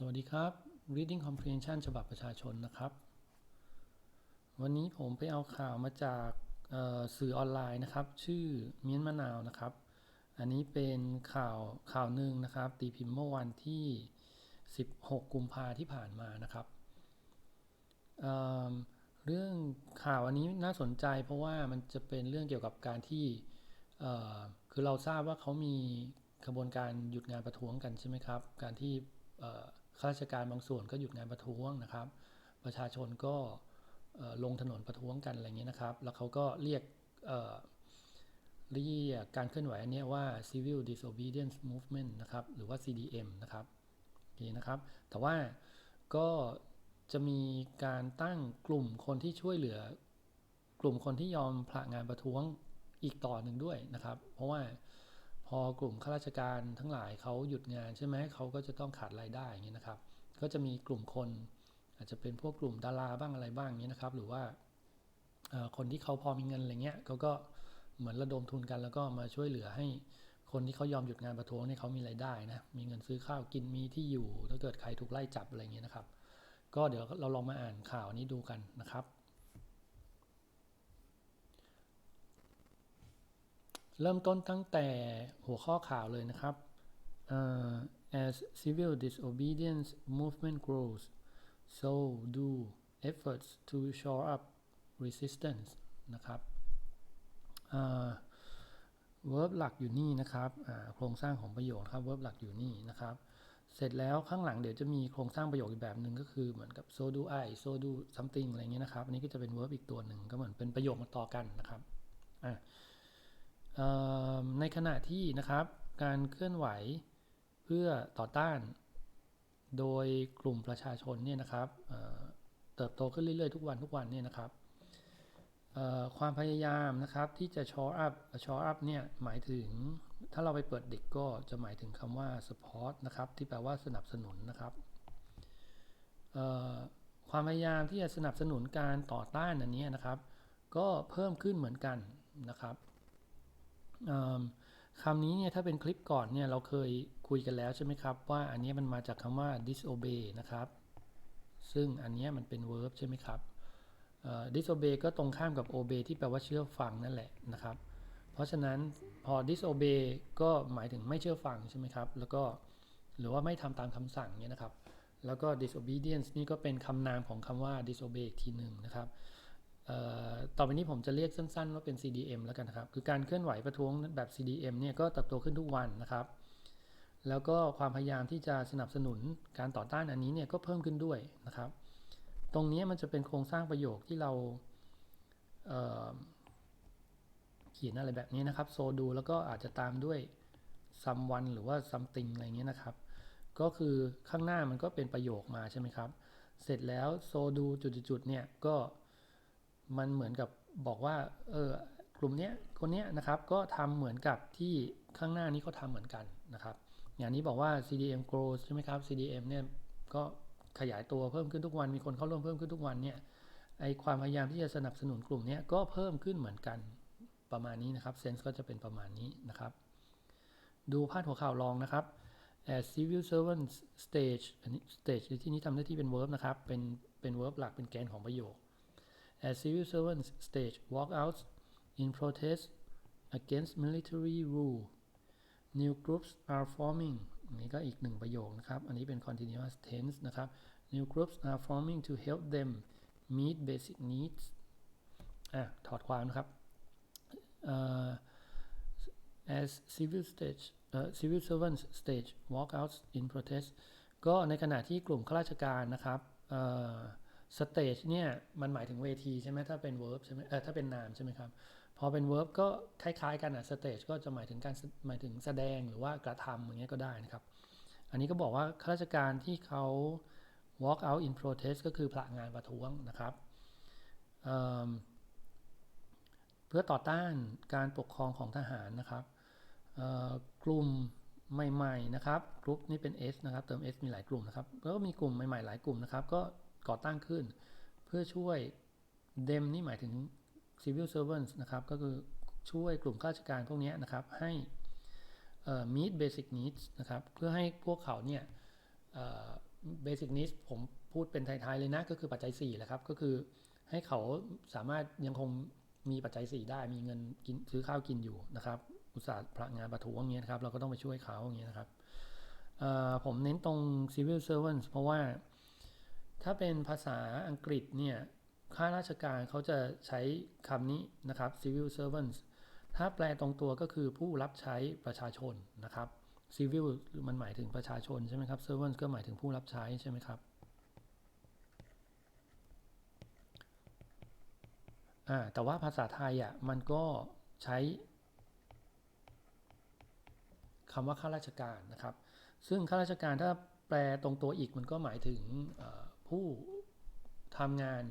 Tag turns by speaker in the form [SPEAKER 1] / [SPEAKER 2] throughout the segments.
[SPEAKER 1] สวัสดีครับ Reading Comprehension ฉบับประชาชนนะครับ วันนี้ผมไปเอาข่าวมาจากสื่อออนไลน์นะครับ ชื่อเมียนมะนาวนะครับ อันนี้เป็นข่าวข่าวหนึ่งนะครับ ตีพิมพ์เมื่อวันที่ 16 กุมภาที่ผ่านมานะครับเเรื่องข่าวอันนี้น่าสนใจเพราะว่ามันจะเป็นเรื่องเกี่ยวกับการที่คือเราทราบว่าเขามีขบวนการหยุดงานประท้วงกันใช่ไหมครับ การที่ ข้าราชการบางส่วนก็หยุดงานประท้วงนะครับ ประชาชนก็ลงถนนประท้วงกันอะไรเงี้ยนะครับ แล้วเขาก็เรียกเเรียกการเคลื่อนไหวอันนี้ว่า civil disobedience movement นะครับ หรือว่า CDM นะครับโอเคนะครับ แต่ว่าก็จะมีการตั้งกลุ่มคนที่ช่วยเหลือ กลุ่มคนที่ยอมผละงานประท้วงอีกต่อหนึ่งด้วยนะครับ เพราะว่า พอกลุ่มข้าราชการทั้งหลายเขาหยุดงานใช่ไหมเขาก็จะต้องขาดรายได้อย่างนี้นะครับ ก็จะมีกลุ่มคน อาจจะเป็นพวกกลุ่มดาราบ้างอะไรบ้างอย่างนี้นะครับ หรือว่าคนที่เขาพอมีเงินอะไรเงี้ยเขาก็เหมือนระดมทุนกันแล้วก็มาช่วยเหลือให้คนที่เขายอมหยุดงานประท้วงเนี่ยเขามีรายได้นะมีเงินซื้อข้าวกินมีที่อยู่ถ้าเกิดใครถูกไล่จับอะไรเงี้ยนะครับ ก็เดี๋ยวเราลองมาอ่านข่าวนี้ดูกันนะครับ เริ่มต้นตั้งแต่หัวข้อข่าวเลยนะครับ uh, as civil disobedience movement grows so do efforts to shore up resistance นะครับ uh, verb หลักอยู่นี่นะครับโครงสร้างของประโยคครับ verb หลักอยู่นี่นะครับ เสร็จแล้วข้างหลังเดี๋ยวจะมีโครงสร้างประโยคอีกแบบหนึ่งก็คือเหมือนกับ so do I so do something อะไรเงี้ยนะครับ อันนี้ก็จะเป็น verb อีกตัวหนึ่งก็เหมือนเป็นประโยคมาต่อกันนะครับอะเอ่อ ในขณะที่นะครับการเคลื่อนไหวเพื่อต่อต้าน โดยกลุ่มประชาชนเนี่ยนะครับเเติบโตขึ้นเรื่อยๆทุกวันทุกวันเนี่ยนะครับความพยายามนะครับที่จะ shore up shore up เนี่ยหมายถึงถ้าเราไปเปิดเด็กก็จะหมายถึงคำว่า support นะครับที่แปลว่าสนับสนุนนะครับความพยายามที่จะสนับสนุนการต่อต้านอันนี้นะครับ ก็เพิ่มขึ้นเหมือนกันนะครับ คำนี้เนี่ยถ้าเป็นคลิปก่อนเนี่ยเราเคยคุยกันแล้วใช่ไหมครับ ว่าอันนี้มันมาจากคำว่า disobey นะครับ ซึ่งอันนี้มันเป็น verb ใช่ไหมครับ disobey ก็ตรงข้ามกับ obey ที่แปลว่าเชื่อฟังนั่นแหละนะครับ เพราะฉะนั้นพอ disobey ก็หมายถึงไม่เชื่อฟังใช่ไหมครับ แล้วก็หรือว่าไม่ทำตามคำสั่งเนี่ยนะครับ แล้วก็ disobedience นี่ก็เป็นคำนามของคำว่า disobey อีกทีหนึ่งนะครับ ต่อไปนี้ผมจะเรียกสั้นๆว่าเป็น CDM แล้วกันนะครับ คือการเคลื่อนไหวประท้วงแบบ CDM เนี่ยก็เติบโตขึ้นทุกวันนะครับ แล้วก็ความพยายามที่จะสนับสนุนการต่อต้านอันนี้เนี่ยก็เพิ่มขึ้นด้วยนะครับ ตรงนี้มันจะเป็นโครงสร้างประโยคที่เราเเขียนอะไรแบบนี้นะครับ โซดูแล้วก็อาจจะตามด้วย someone หรือว่า something อะไรเงี้ยนะครับ ก็คือข้างหน้ามันก็เป็นประโยคมาใช่ไหมครับ เสร็จแล้วโซดูจุดๆเนี่ยก็ มันเหมือนกับบอกว่าเออกลุ่มเนี้ยคนเนี้ยนะครับก็ทำเหมือนกับที่ข้างหน้านี้เขาทำเหมือนกันนะครับ อย่างนี้บอกว่า CDM grows ใช่ไหมครับ CDM เนี่ยก็ขยายตัวเพิ่มขึ้นทุกวันมีคนเข้าร่วมเพิ่มขึ้นทุกวันเนี่ยไอความพยายามที่จะสนับสนุนกลุ่มเนี้ยก็เพิ่มขึ้นเหมือนกันประมาณนี้นะครับเซนส์ก็จะเป็นประมาณนี้นะครับ ดูพาดหัวข่าวรองนะครับ as civil servants stage อันนี้ stage ในที่นี้ทำหน้าที่เป็น verb นะครับ เป็นเป็น verb หลักเป็นแกนของประโยค as civil servants stage walkouts in protest against military rule new groups are forming อันนี้ก็อีกหนึ่งประโยคนะครับ อันนี้เป็น continuous tense นะครับ new groups are forming to help them meet basic needs อ่ะถอดความนะครับเอ่อ as civil stage เอ่อ civil servants stage walkouts in protest ก็ในขณะที่กลุ่มข้าราชการนะครับ สเอ่อ stage เนี่ยมันหมายถึงเวทีใช่ไหมถ้าเป็น verb ใช่ไหมเออถ้าเป็นนามใช่ไหมครับพอเป็น verb ก็คล้ายๆกันอะ stage ก็จะหมายถึงการหมายถึงแสดงหรือว่ากระทำอย่างเงี้ยก็ได้นะครับ อันนี้ก็บอกว่าข้าราชการที่เขา walk out in protest ก็คือผละงานประท้วงนะครับเเพื่อต่อต้านการปกครองของทหารนะครับกลุ่มใหม่ๆนะครับกลุ่มนี่เป็น S นะครับเติม S มีหลายกลุ่มนะครับแล้วก็มีกลุ่มใหม่ๆหลายกลุ่มนะครับก็ ก่อตั้งขึ้น เพื่อช่วย them นี่หมายถึง civil servants นะครับ ก็คือช่วยกลุ่มข้าราชการพวกนี้นะครับ ให้ meet basic needs นะครับ เพื่อให้พวกเขาเนี่ยเอ่อ basic needs ผมพูดเป็นไทยๆเลยนะ ก็คือปัจจัย4แหละครับ ก็คือให้เขาสามารถยังคงมีปัจจัย 4 ได้มีเงินกินซื้อข้าวกินอยู่นะครับ อุตสาห์พระงงานประท้วงอย่างเงี้ยนะครับ เราก็ต้องไปช่วยเขาอย่างเงี้ยนะครับผมเน้นตรง civil servants เพราะว่า ถ้าเป็นภาษาอังกฤษเนี่ยข้าราชการเขาจะใช้คำนี้นะครับ civil servants ถ้าแปลตรงตัวก็คือผู้รับใช้ประชาชนนะครับ civil มันหมายถึงประชาชนใช่ไหมครับ servants ก็หมายถึงผู้รับใช้ใช่ไหมครับแต่ว่าภาษาไทยอะมันก็ใช้คำว่าข้าราชการนะครับ ซึ่งข้าราชการถ้าแปลตรงตัวอีกมันก็หมายถึง ผู้ทำงาน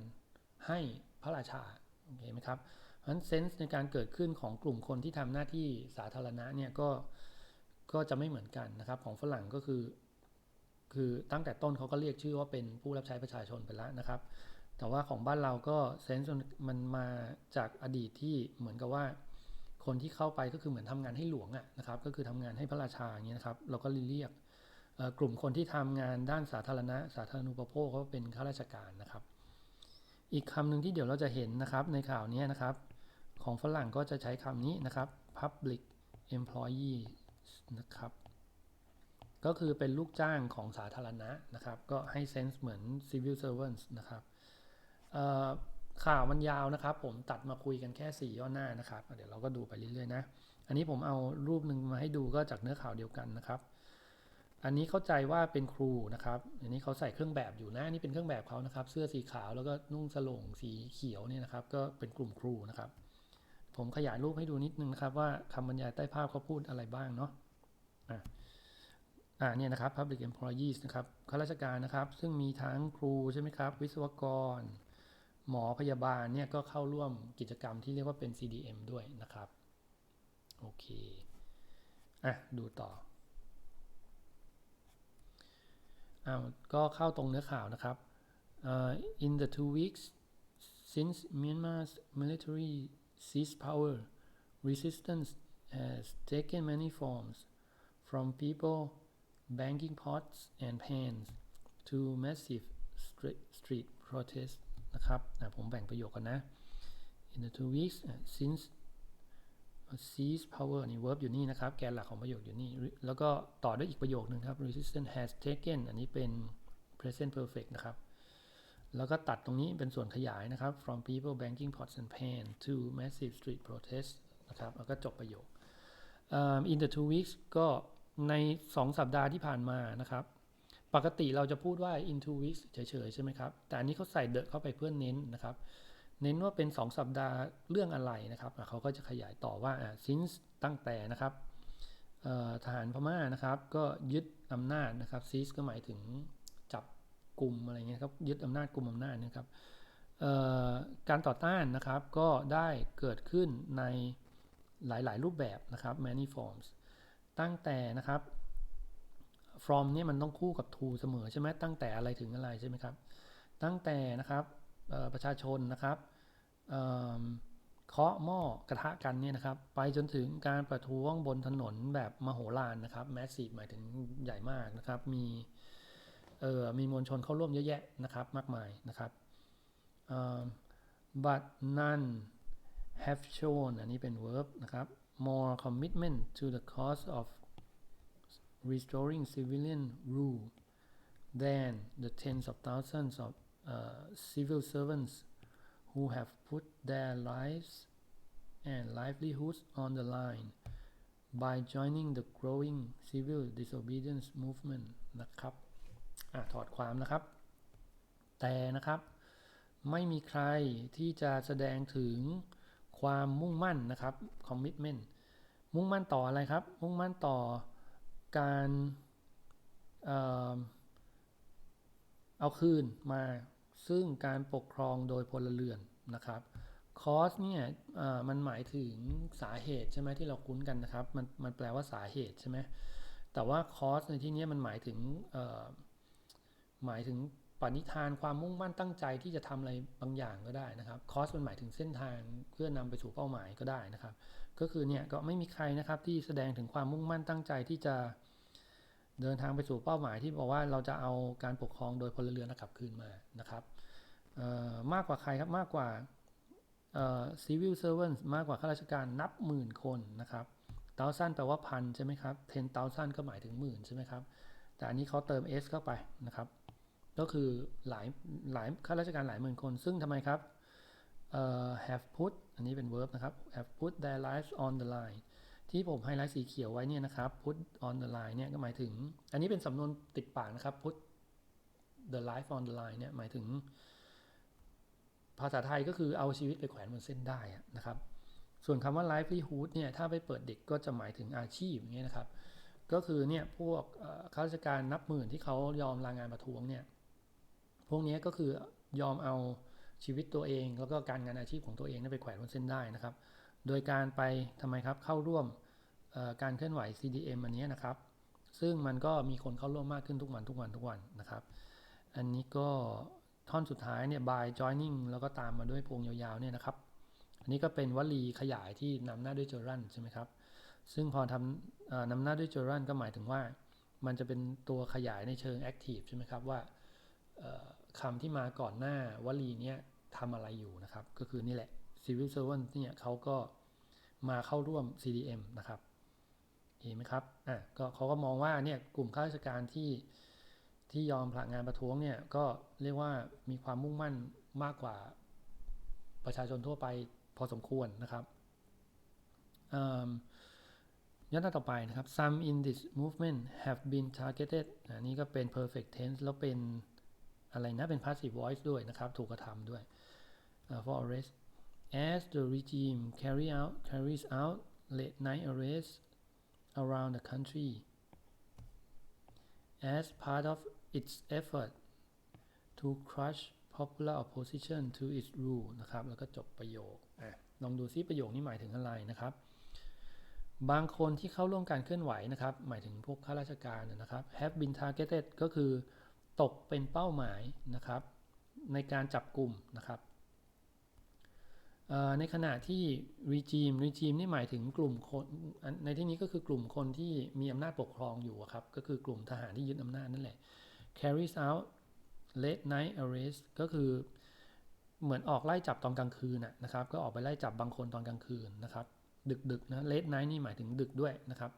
[SPEAKER 1] ให้พระราชาโอเคไหมครับเพราะฉะนั้นเซนส์ในการเกิดขึ้นของกลุ่มคนที่ทำหน้าที่สาธารณะเนี่ยก็ก็จะไม่เหมือนกันนะครับ ของฝรั่งก็คือ คือตั้งแต่ต้นเขาก็เรียกชื่อว่าเป็นผู้รับใช้ประชาชนไปแล้วนะครับ แต่ว่าของบ้านเราก็เซนส์มันมาจากอดีตที่เหมือนกับว่า คนที่เข้าไปก็คือเหมือนทำงานให้หลวงอะนะครับ ก็คือทำงานให้พระราชาอย่างเงี้ยนะครับ เราก็เรียก กลุ่มคนที่ทำงานด้านสาธารณะ สาธารณูปโภคเขาเป็นข้าราชการนะครับ อีกคำหนึ่งที่เดี๋ยวเราจะเห็นนะครับในข่าวนี้นะครับ ของฝรั่งก็จะใช้คำนี้นะครับ public employee นะครับ ก็คือเป็นลูกจ้างของสาธารณะนะครับ ก็ให้เซนส์เหมือน civil servants นะครับข่าวมันยาวนะครับ ผมตัดมาคุยกันแค่ 4 ย่อหน้านะครับ เดี๋ยวเราก็ดูไปเรื่อยๆนะ อันนี้ผมเอารูปหนึ่งมาให้ดูก็จากเนื้อข่าวเดียวกันนะครับ อันนี้เข้าใจว่าเป็นครูนะครับ อันนี้เขาใส่เครื่องแบบอยู่นะนี่เป็นเครื่องแบบเขานะครับ เสื้อสีขาวแล้วก็นุ่งสลงสีเขียวเนี่ยนะครับ ก็เป็นกลุ่มครูนะครับ ผมขยายรูปให้ดูนิดนึงนะครับ ว่าคำบรรยายใต้ภาพเขาพูดอะไรบ้างเนาะอะอ่าเนี่ยนะครับ public employees นะครับข้าราชการนะครับ ซึ่งมีทั้งครูใช่ไหมครับ วิศวกร หมอพยาบาลเนี่ยก็เข้าร่วมกิจกรรมที่เรียกว่าเป็น CDM ด้วยนะครับ โอเคอะดูต่อ อ้าวก็เข้าตรงเนื้อข่าวนะครับ uh, in the two weeks since Myanmar's military seized power resistance has taken many forms from people banging pots and pans to massive street, street protests นะครับผมแบ่งประโยคกันนะ in the two weeks since seize power นี่ verb อยู่นี่นะครับ แกนหลักของประโยคอยู่นี่ แล้วก็ต่อด้วยอีกประโยคนึงครับ resistance has taken อันนี้เป็น present perfect นะครับ แล้วก็ตัดตรงนี้เป็นส่วนขยายนะครับ from people banking pots and pan to massive street protests นะครับ แล้วก็จบประโยค um, in the two weeks ก็ใน 2 สัปดาห์ที่ผ่านมานะครับ ปกติเราจะพูดว่า in two weeks เฉยๆ ใช่ไหมครับ แต่อันนี้เขาใส่ the เข้าไปเพื่อเน้นนะครับ เน้นว่าเป็น 2 สัปดาห์เรื่องอะไรนะครับเขาก็จะขยายต่อว่า since ตั้งแต่นะครับทหารพม่านะครับก็ยึดอำนาจนะครับ seize ก็หมายถึงจับกลุ่มอะไรเงี้ยครับยึดอำนาจกลุ่มอำนาจนะครับการต่อต้านนะครับก็ได้เกิดขึ้นในหลาย ๆ รูปแบบนะครับ many forms ตั้งแต่นะครับ from เนี่ยมันต้องคู่กับ to เสมอใช่ไหมตั้งแต่อะไรถึงอะไรใช่ไหมครับ ตั้งแต่นะครับ ประชาชนนะครับเคาะหม้อกระทะกันเนี่ยนะครับ ไปจนถึงการประท้วงบนถนนแบบมโหฬารนะครับ massive หมายถึงใหญ่มากนะครับ มีเอ่อมีมวลชนเข้าร่วมเยอะแยะนะครับ มากมายนะครับ but none have shown อันนี้เป็น verb นะครับ more commitment to the cause of restoring civilian rule than the tens of thousands of uh, civil servants who have put their lives and livelihoods on the line by joining the growing civil disobedience movement นะครับอถอดความนะครับ แต่นะครับ ไม่มีใครที่จะแสดงถึงความมุ่งมั่นนะครับ commitment มุ่งมั่นต่ออะไรครับ มุ่งมั่นต่อการเออเอาคืนมา ซึ่งการปกครองโดยพลเรือนนะครับคอสเนี่ยมันหมายถึงสาเหตุใช่ไหมที่เราคุ้นกันนะครับ มันมันแปลว่าสาเหตุใช่ไหมแต่ว่าคอสในที่นี้มันหมายถึงหมายถึงปณิธานความมุ่งมั่นตั้งใจที่จะทำอะไรบางอย่างก็ได้นะครับคอสมันหมายถึงเส้นทางเพื่อนำไปสู่เป้าหมายก็ได้นะครับ ก็คือเนี่ยก็ไม่มีใครนะครับที่แสดงถึงความมุ่งมั่นตั้งใจที่จะ เดินทางไปสู่เป้าหมายที่บอกว่าเราจะเอาการปกครองโดยพลเรือนกลับคืนมานะครับมากกว่าใครครับมากกว่า civil servants มากกว่าข้าราชการนับหมื่นคนนะครับ thousand แปลว่าพันใช่ไหมครับ ten thousand ก็หมายถึงหมื่นใช่ไหมครับ แต่อันนี้เขาเติม s เข้าไปนะครับ ก็คือหลายหลายข้าราชการหลายหมื่นคน ซึ่งทำไมครับ have put อันนี้เป็น verb นะครับ have put their lives on the line ที่ผมไฮไลท์สีเขียวไว้เนี่ยนะครับ put on the line เนี่ยก็หมายถึง อันนี้เป็นสำนวนติดปากนะครับ put the life on the line เนี่ยหมายถึง ภาษาไทยก็คือเอาชีวิตไปแขวนบนเส้นได้นะครับ ส่วนคำว่า livelihood เนี่ยถ้าไปเปิดเด็กก็จะหมายถึงอาชีพอย่างเงี้ยนะครับ ก็คือเนี่ยพวกข้าราชการนับหมื่นที่เขายอมลางานประท้วงเนี่ยพวกนี้ก็คือยอมเอาชีวิตตัวเอง แล้วก็การงานอาชีพของตัวเองไปแขวนบนเส้นได้นะครับ โดยการไปทำไมครับเข้าร่วมการเคลื่อนไหว CDM อันนี้นะครับ ซึ่งมันก็มีคนเข้าร่วมมากขึ้นทุกวันทุกวันทุกวันนะครับ อันนี้ก็ท่อนสุดท้ายเนี่ย by joining แล้วก็ตามมาด้วยพวงยาวๆเนี่ยนะครับ อันนี้ก็เป็นวลีขยายที่นำหน้าด้วย gerund ใช่ไหมครับ ซึ่งพอทำอนำหน้าด้วย gerund ก็หมายถึงว่า มันจะเป็นตัวขยายในเชิง active ใช่ไหมครับว่าคำที่มาก่อนหน้าวลีเนี้ยทำอะไรอยู่นะครับ ก็คือนี่แหละ civil servant เนี่ยเขาก็มาเข้าร่วม CDM นะครับเห็นไหมครับอะก็เขาก็มองว่าเนี่ยกลุ่มข้าราชการที่ที่ยอมผลักงานประท้วงเนี่ยก็เรียกว่ามีความมุ่งมั่นมากกว่าประชาชนทั่วไปพอสมควรนะครับย้อนหน้าต่อไปนะครับ some in this movement have been targeted อันนี้ก็เป็น perfect tense แล้วเป็นอะไรนะ เป็น passive voice ด้วยนะครับ ถูกกระทำด้วย uh, for arrest as the regime carry out carries out late night arrests around the country as part of its effort to crush popular opposition to its rule นะครับ แล้วก็จบประโยคลองดูซิประโยคนี้หมายถึงอะไรนะครับ บางคนที่เข้าร่วมการเคลื่อนไหวนะครับ หมายถึงพวกข้าราชการนะครับ have been targeted ก็คือตกเป็นเป้าหมายนะครับ ในการจับกลุ่มนะครับ ในขณะที่ regime regime นี่หมายถึงกลุ่มคนในที่นี้ก็คือกลุ่มคนที่มีอำนาจปกครองอยู่ครับ ก็คือกลุ่มทหารที่ยึดอำนาจนั่นแหละ carries out late night arrest ก็คือเหมือนออกไล่จับตอนกลางคืนนะครับ ก็ออกไปไล่จับบางคนตอนกลางคืนนะครับ ดึกๆนะ late night นี่หมายถึงดึกด้วยนะครับ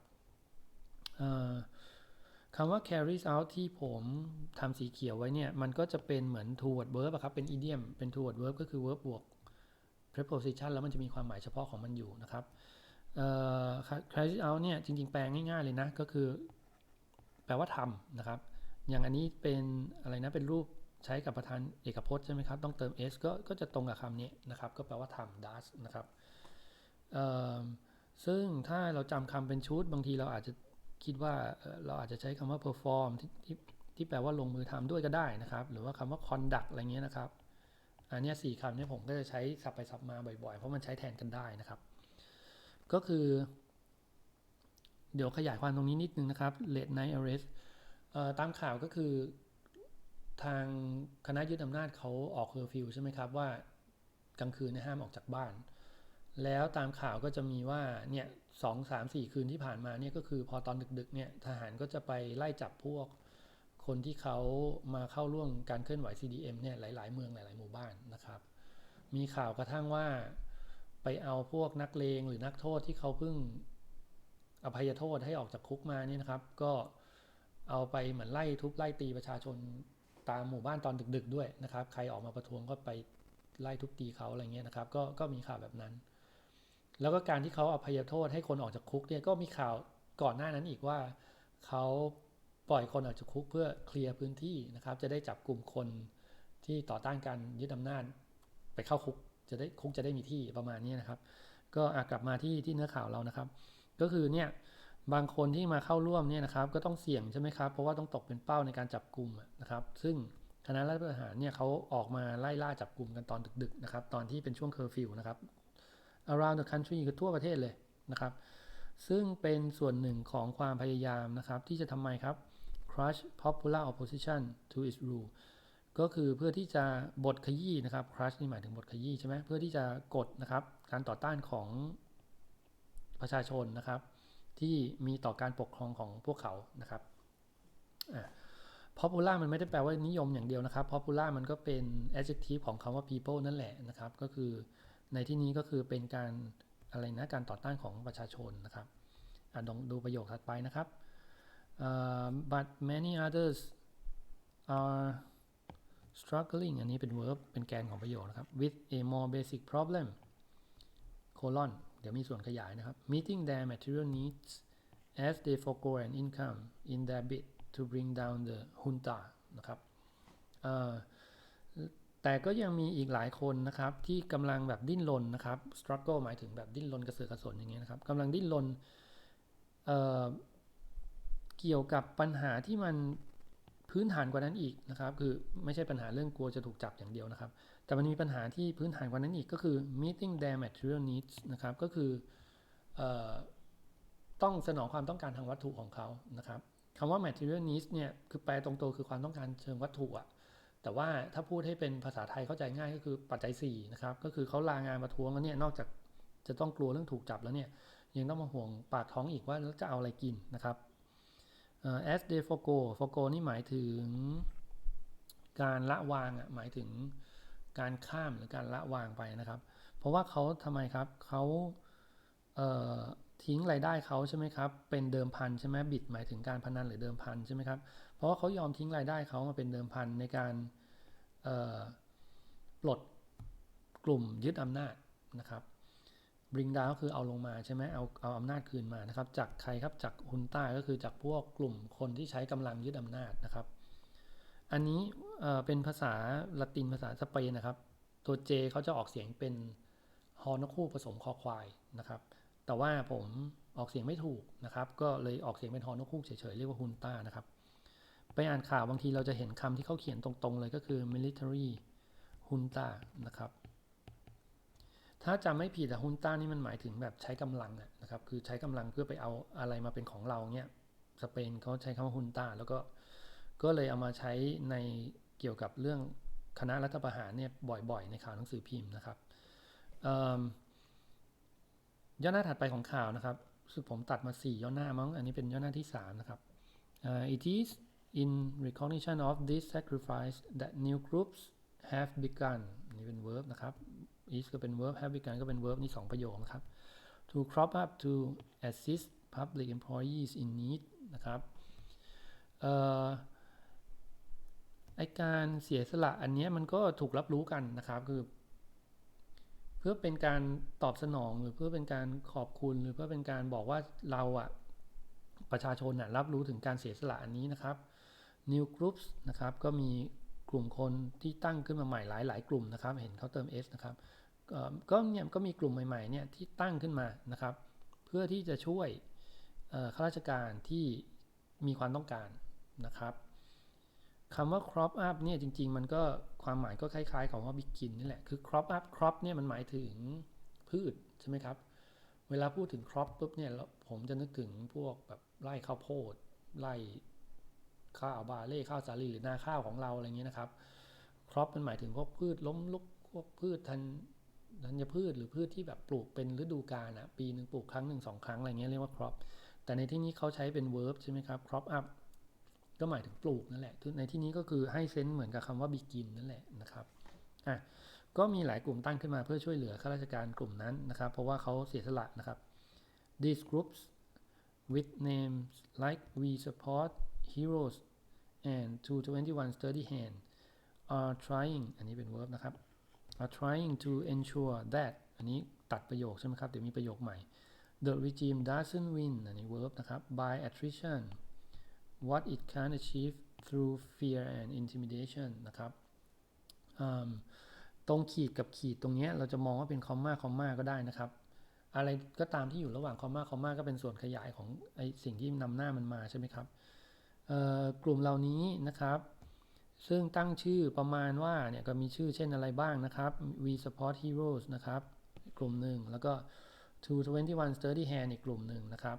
[SPEAKER 1] คำว่า carries out ที่ผมทำสีเขียวไว้เนี่ย มันก็จะเป็นเหมือน toward verb ครับ เป็น idiom เป็น toward verb ก็คือ verb บวก preposition แล้วมันจะมีความหมายเฉพาะของมันอยู่นะครับ carries out เนี่ยจริงๆ แปลงง่ายๆเลยนะ ก็คือ แปลว่าทำนะครับ อย่างอันนี้เป็นอะไรนะ เป็นรูปใช้กับประธานเอกพจน์ใช่ไหมครับ ต้องเติม s ก็ก็จะตรงกับคำนี้นะครับ ก็แปลว่าทำ does นะครับ ซึ่งถ้าเราจำคำเป็นชุด บางทีเราอาจจะคิดว่าเอ่อเราอาจจะใช้คำว่า perform ที่ที่ที่แปลว่าลงมือทำด้วยก็ได้นะครับ หรือว่าคำว่า conduct อะไรเงี้ยนะครับ อันนี้สี่คำนี้ผมก็จะใช้สับไปสับมาบ่อยๆ เพราะมันใช้แทนกันได้นะครับ ก็คือ เดี๋ยวขยายความตรงนี้นิดนึงนะครับ late night arrest ตามข่าวก็คือทางคณะยึดอำนาจเขาออกเคอร์ฟิวใช่ไหมครับว่ากลางคืนห้ามออกจากบ้าน แล้วตามข่าวก็จะมีว่าเนี่ยสองสามสี่คืนที่ผ่านมาเนี่ยก็คือพอตอนดึกๆเนี่ยทหารก็จะไปไล่จับพวก คนที่เขามาเข้าร่วมการเคลื่อนไหว CDM เนี่ยหลาย ๆ เมืองหลาย ๆ หมู่บ้านนะครับ มีข่าวกระทั่งว่าไปเอาพวกนักเลงหรือนักโทษที่เขาเพิ่งอภัยโทษให้ออกจากคุกมาเนี่ยนะครับ ก็เอาไปเหมือนไล่ทุบไล่ตีประชาชนตามหมู่บ้านตอนดึก ๆ ด้วยนะครับ ใครออกมาประท้วงก็ไปไล่ทุบตีเขาอะไรเงี้ยนะครับ ก็ก็มีข่าวแบบนั้น แล้วก็การที่เขาอภัยโทษให้คนออกจากคุกเนี่ยก็มีข่าวก่อนหน้านั้นอีกว่าเขา ปล่อยคนออกจากคุกเพื่อเคลียร์พื้นที่นะครับ จะได้จับกลุ่มคนที่ต่อต้านการยึดอำนาจไปเข้าคุกจะได้คุกจะได้มีที่ประมาณนี้นะครับ ก็อะกลับมาที่ที่เนื้อข่าวเรานะครับ ก็คือเนี่ยบางคนที่มาเข้าร่วมเนี่ยนะครับ ก็ต้องเสี่ยงใช่ไหมครับ เพราะว่าต้องตกเป็นเป้าในการจับกลุ่มนะครับ ซึ่งคณะรัฐประหารเนี่ยเขาออกมาไล่ล่าจับกลุ่มกันตอนดึกๆนะครับ ตอนที่เป็นช่วงเคอร์ฟิวนะครับ around the country คือทั่วประเทศเลยนะครับ ซึ่งเป็นส่วนหนึ่งของความพยายามนะครับ ที่จะทำไมครับ crush popular opposition to its rule ก็คือเพื่อที่จะบดขยี้นะครับ crush นี่หมายถึงบดขยี้ใช่ไหมเพื่อที่จะกดนะครับการต่อต้านของประชาชนนะครับ ที่มีต่อการปกครองของพวกเขานะครับอะ popular มันไม่ได้แปลว่านิยมอย่างเดียวนะครับ popular มันก็เป็น adjective ของคำว่า people นั่นแหละนะครับ ก็คือในที่นี้ก็คือเป็นการอะไรนะการต่อต้านของประชาชนนะครับอะลองดูประโยคถัดไปนะครับ uh, but many others are struggling อันนี้เป็น verb เป็นแกนของประโยคนะครับ with a more basic problem colon เดี๋ยวมีส่วนขยายนะครับ meeting their material needs as they forgo an income in their bid to bring down the junta นะครับแต่ก็ยังมีอีกหลายคนนะครับ ที่กำลังแบบดิ้นรนนะครับ struggle หมายถึงแบบดิ้นรนกระเสือกกระสนอย่างเงี้ยนะครับกำลังดิ้นรน เกี่ยวกับปัญหาที่มันพื้นฐานกว่านั้นอีกนะครับ คือไม่ใช่ปัญหาเรื่องกลัวจะถูกจับอย่างเดียวนะครับ แต่มันมีปัญหาที่พื้นฐานกว่านั้นอีกก็คือ meeting their material needs นะครับ ก็คือออต้องสนองความต้องการทางวัตถุของเขานะครับคำว่า material needs เนี่ยคือแปลตรงตัวคือความต้องการเชิงวัตถุอะแต่ว่าถ้าพูดให้เป็นภาษาไทยเข้าใจง่ายก็คือปัจจัย4นะครับ ก็คือเขาลางานประท้วงแล้วเนี่ยนอกจากจะต้องกลัวเรื่องถูกจับแล้วเนี่ยยังต้องมาห่วงปากท้องอีกว่าจะเอาอะไรกินนะครับ as they forgo forgo นี่หมายถึงการละวางอะหมายถึงการข้ามหรือการละวางไปนะครับ เพราะว่าเขาทำไมครับเขาเทิ้งรายได้เขาใช่ไหมครับ เป็นเดิมพันใช่ไหมบิดหมายถึงการพนันหรือเดิมพันใช่ไหมครับ เพราะว่าเขายอมทิ้งรายได้เขามาเป็นเดิมพันในการปลดกลุ่มยึดอำนาจนะครับ bring down ก็คือเอาลงมาใช่ไหมเอาเอาอำนาจคืนมานะครับ จากใครครับจากฮุนต้าก็คือจากพวกกลุ่มคนที่ใช้กำลังยึดอำนาจนะครับ อันนี้เป็นภาษาละตินภาษาสเปนนะครับ ตัว J เขาจะออกเสียงเป็นฮอนคู่ผสมคอควายนะครับ แต่ว่าผมออกเสียงไม่ถูกนะครับ ก็เลยออกเสียงเป็นฮอนคู่เฉยๆเรียกว่าฮุนต้านะครับ ไปอ่านข่าวบางทีเราจะเห็นคำที่เขาเขียนตรงๆเลยก็คือ military junta นะครับ ถ้าจำไม่ผิดอะฮุนต้านี่มันหมายถึงแบบใช้กำลังนะครับคือใช้กำลังเพื่อไปเอาอะไรมาเป็นของเราเนี่ยสเปนเขาใช้คำว่าฮุนต้าแล้วก็ก็เลยเอามาใช้ในเกี่ยวกับเรื่องคณะรัฐประหารเนี่ยบ่อยๆ ในข่าวหนังสือพิมพ์นะครับย่อหน้าถัดไปของข่าวนะครับซึ่งผมตัดมา 4 ย่อหน้ามั้งอันนี้เป็นย่อหน้าที่ 3 นะครับ uh, it is in recognition of this sacrifice that new groups have begun นี่เป็น verb นะครับ is ก็เป็น verb have begun ก็เป็น verb นี่2ประโยคนะครับ to crop up to assist public employees in need นะครับไอการเสียสละอันนี้มันก็ถูกรับรู้กันนะครับคือ เพื่อเป็นการตอบสนองหรือเพื่อเป็นการขอบคุณหรือเพื่อเป็นการบอกว่าเราอะประชาชนนะรับรู้ถึงการเสียสละอันนี้นะครับ new groups นะครับก็มีกลุ่มคนที่ตั้งขึ้นมาใหม่หลายหลายกลุ่มนะครับ เห็นเขาเติม s นะครับ ก็เนี่ยก็มีกลุ่มใหม่ๆเนี่ยที่ตั้งขึ้นมานะครับ เพื่อที่จะช่วยข้าราชการที่มีความต้องการนะครับคำว่า crop up เนี่ยจริง ๆ มันก็ความหมายก็คล้ายๆของว่า begin นี่แหละคือ crop up crop เนี่ยมันหมายถึงพืชใช่ไหมครับ เวลาพูดถึง crop ปุ๊บเนี่ยผมจะนึกถึงพวกแบบไร่ข้าวโพดไร่ข้าวบาเล่ข้าวสาลีหรือนาข้าวของเราอะไรเงี้ยนะครับ crop มันหมายถึงพวกพืชล้มลุกพวกพืชทัน ธัญพืชหรือพืชที่แบบปลูกเป็นฤดูกาลนะปีหนึ่งปลูกครั้งหนึ่งสองครั้งอะไรเงี้ยเรียกว่า crop แต่ในที่นี้เขาใช้เป็น verb ใช่ไหมครับ crop up ก็หมายถึงปลูกนั่นแหละ ในที่นี้ก็คือให้เซนส์เหมือนกับคำว่า begin นั่นแหละนะครับอะก็มีหลายกลุ่มตั้งขึ้นมาเพื่อช่วยเหลือข้าราชการกลุ่มนั้นนะครับ เพราะว่าเขาเสียสละนะครับ these groups with names like we support heroes and 221 sturdy hand are trying อันนี้เป็น verb นะครับ are trying to ensure that อันนี้ตัดประโยคใช่ไหมครับ เดี๋ยวมีประโยคใหม่ the regime doesn't win อันนี้ verb นะครับ by attrition what it can achieve through fear and intimidation นะครับตรงขีดกับขีดตรงนี้เราจะมองว่าเป็นคอมมาคอมมาก็ได้นะครับ อะไรก็ตามที่อยู่ระหว่างคอมมาคอมมาก็เป็นส่วนขยายของไอสิ่งที่นำหน้ามันมาใช่ไหมครับกลุ่มเหล่านี้นะครับ ซึ่งตั้งชื่อประมาณว่าเนี่ยก็มีชื่อเช่นอะไรบ้างนะครับ we support heroes นะครับ กลุ่มหนึ่งแล้วก็221 sturdy hand อีกกลุ่มหนึ่งนะครับ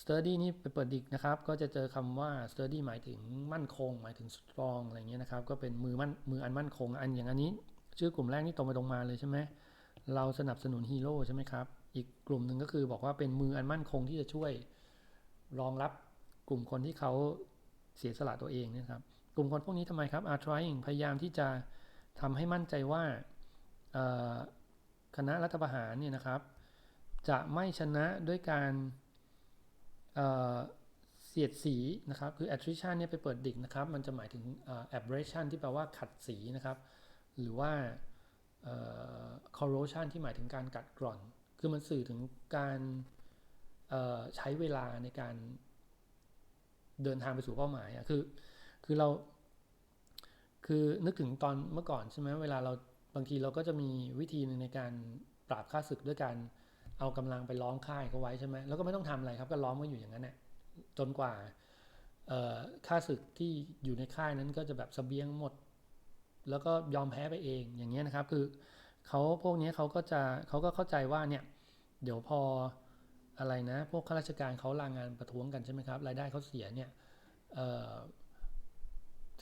[SPEAKER 1] sturdy นี่ไปเปิดดิกนะครับ ก็จะเจอคำว่า sturdy หมายถึงมั่นคง หมายถึง strong อะไรเงี้ยนะครับ ก็เป็นมือมั่นมืออันมั่นคง อันอย่างอันนี้ ชื่อกลุ่มแรกนี่ตรงไปตรงมาเลยใช่ไหมเราสนับสนุนฮีโร่ใช่ไหมครับ อีกกลุ่มหนึ่งก็คือบอกว่าเป็นมืออันมั่นคงที่จะช่วยรองรับกลุ่มคนที่เขาเสียสละตัวเองนะครับ กลุ่มคนพวกนี้ทำไมครับ are trying พยายามที่จะทำให้มั่นใจว่าคณะรัฐประหารเนี่ยนะครับ จะไม่ชนะด้วยการเสียดสีนะครับ คือ attrition เนี่ยไปเปิดดิกนะครับ มันจะหมายถึง aberration ที่แปลว่าขัดสีนะครับ หรือว่า corrosion ที่หมายถึงการกัดกร่อน คือมันสื่อถึงการใช้เวลาในการเดินทางไปสู่เป้าหมายอะคือ คือเรา คือนึกถึงตอนเมื่อก่อนใช่ไหมเวลาเราบางทีเราก็จะมีวิธีหนึ่งในการปราบค่าศึกด้วยการเอากำลังไปล้อมค่ายเขาไว้ใช่ไหมแล้วก็ไม่ต้องทำอะไรครับก็ล้อมไว้อยู่อย่างนั้นแหละจนกว่าค่าศึกที่อยู่ในค่ายนั้นก็จะแบบสเสบียงหมด แล้วก็ยอมแพ้ไปเองอย่างเงี้ยนะครับ คือเขาพวกนี้เขาก็จะเขาก็เข้าใจว่าเนี่ยเดี๋ยวพออะไรนะ พวกข้าราชการเขาลางงานประท้วงกันใช่ไหมครับรายได้เขาเสียเนี่ย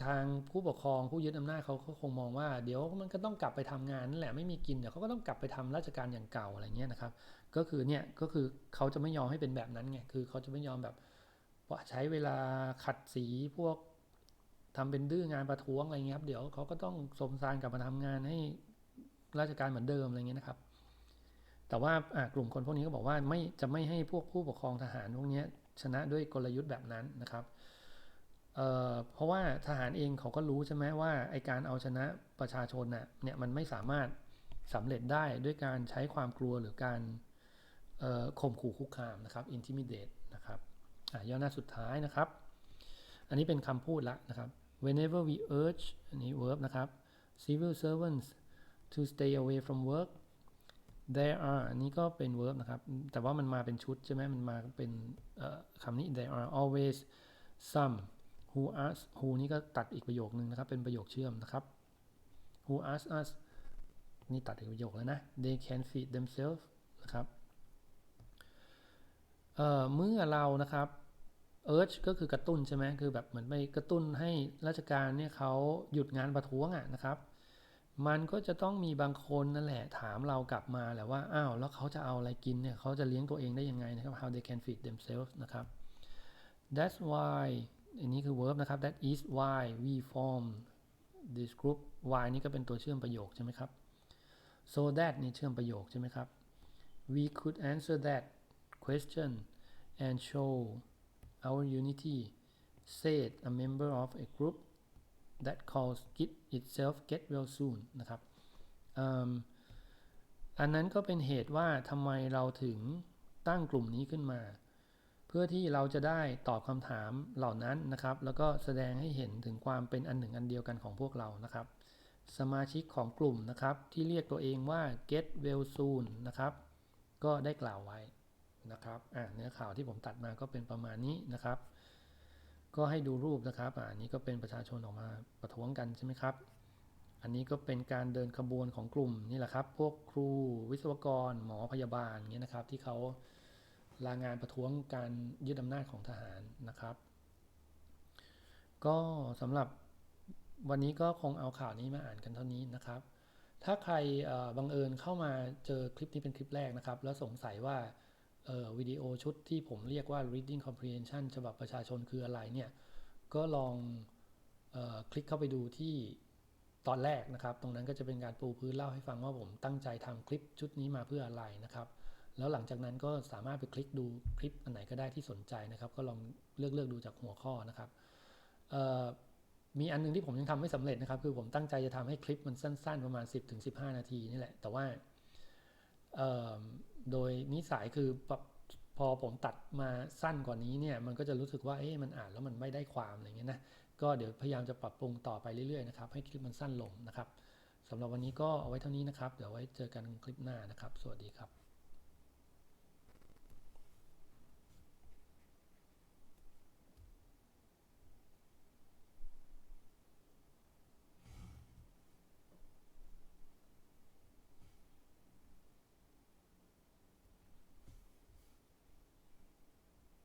[SPEAKER 1] ทางผู้ปกครองผู้ยึดอำนาจเขาก็คงมองว่า เดี๋ยวมันก็ต้องกลับไปทำงานนั่นแหละไม่มีกินเดี๋ยวเขาก็ต้องกลับไปทำราชการอย่างเก่าอะไรเงี้ยนะครับ ก็คือเนี่ยก็คือเขาจะไม่ยอมให้เป็นแบบนั้นไงคือเขาจะไม่ยอมแบบใช้เวลาขัดสีพวกทำเป็นดื้องานประท้วงอะไรเงี้ยครับเดี๋ยวเขาก็ต้องสมสารกลับมาทำงานให้ราชการเหมือนเดิมอะไรเงี้ยนะครับ แต่ว่ากลุ่มคนพวกนี้ก็บอกว่าไม่จะไม่ให้พวกผู้ปกครองทหารพวกนี้ชนะด้วยกลยุทธ์แบบนั้นนะครับ เเพราะว่าทหารเองเขาก็รู้ใช่ไหมว่าไอการเอาชนะประชาชนน่ะเนี่ยมันไม่สามารถสำเร็จได้ด้วยการใช้ความกลัวหรือการข่มขู่คุกคามนะครับ intimidate นะครับย่อหน้าสุดท้ายนะครับ อันนี้เป็นคำพูดละนะครับ whenever we urge อันนี้ verb นะครับ civil servants to stay away from work there are อันนี้ก็เป็น verb นะครับ แต่ว่ามันมาเป็นชุดใช่ไหมมันมาเป็นคำนี้ there are always some who as who นี่ก็ตัดอีกประโยคนึงนะครับ เป็นประโยคเชื่อมนะครับ who ask us นี่ตัดอีกประโยคแล้วนะ they can feed themselves นะครับเเมื่อเรานะครับ urge ก็คือกระตุ้นใช่ไหมคือแบบเหมือนไปกระตุ้นให้ราชการเนี่ยเขาหยุดงานประท้วงอะนะครับ มันก็จะต้องมีบางคนนั่นแหละถามเรากลับมาแหละว่า อ้าวแล้วเขาจะเอาอะไรกินเนี่ยเขาจะเลี้ยงตัวเองได้ยังไงนะครับ how they can feed themselves นะครับ that's why อันนี้คือ verb นะครับ that is why we form this group why นี่ก็เป็นตัวเชื่อมประโยคใช่ไหมครับ so that นี่เชื่อมประโยคใช่ไหมครับ we could answer that question and show our unity said a member of a group that calls it itself get well soon นะครับอันนั้นก็เป็นเหตุว่าทำไมเราถึงตั้งกลุ่มนี้ขึ้นมา เพื่อที่เราจะได้ตอบคำถามเหล่านั้นนะครับ แล้วก็แสดงให้เห็นถึงความเป็นอันหนึ่งอันเดียวกันของพวกเรานะครับ สมาชิกของกลุ่มนะครับ ที่เรียกตัวเองว่า get well soon นะครับ ก็ได้กล่าวไว้นะครับเนื้อข่าวที่ผมตัดมาก็เป็นประมาณนี้นะครับ ก็ให้ดูรูปนะครับอันนี้ก็เป็นประชาชนออกมาประท้วงกันใช่ไหมครับ อันนี้ก็เป็นการเดินขบวนของกลุ่มนี่แหละครับ พวกครูวิศวกร หมอพยาบาลเงี้ยนะครับ ที่เขา ลางานประท้วงการยึดอำนาจของทหารนะครับ ก็สำหรับวันนี้ก็คงเอาข่าวนี้มาอ่านกันเท่านี้นะครับ ถ้าใครบังเอิญเข้ามาเจอคลิปนี้เป็นคลิปแรกนะครับ แล้วสงสัยว่าวิดีโอชุดที่ผมเรียกว่า reading comprehension ฉบับประชาชนคืออะไรเนี่ย ก็ลองออคลิกเข้าไปดูที่ตอนแรกนะครับ ตรงนั้นก็จะเป็นการปูพื้นเล่าให้ฟังว่าผมตั้งใจทำคลิปชุดนี้มาเพื่ออะไรนะครับ แล้วหลังจากนั้นก็สามารถไปคลิกดูคลิปอันไหนก็ได้ที่สนใจนะครับ ก็ลองเลือกเลือกดูจากหัวข้อนะครับมีอันนึงที่ผมยังทำไม่สำเร็จนะครับ คือผมตั้งใจจะทำให้คลิปมันสั้น ๆ ประมาณ 10-15นาทีนี่แหละ แต่ว่าโดยนิสัยคือพอผมตัดมาสั้นกว่านี้เนี่ยมันก็จะรู้สึกว่าเอ๊ะมันอ่านแล้วมันไม่ได้ความอะไรเงี้ยนะก็เดี๋ยวพยายามจะปรับปรุงต่อไปเรื่อยๆนะครับให้คลิปมันสั้นลงนะครับสำหรับวันนี้ก็เอาไว้เท่านี้นะครับ เดี๋ยวไว้เจอกันคลิปหน้านะครับ สวัสดีครับ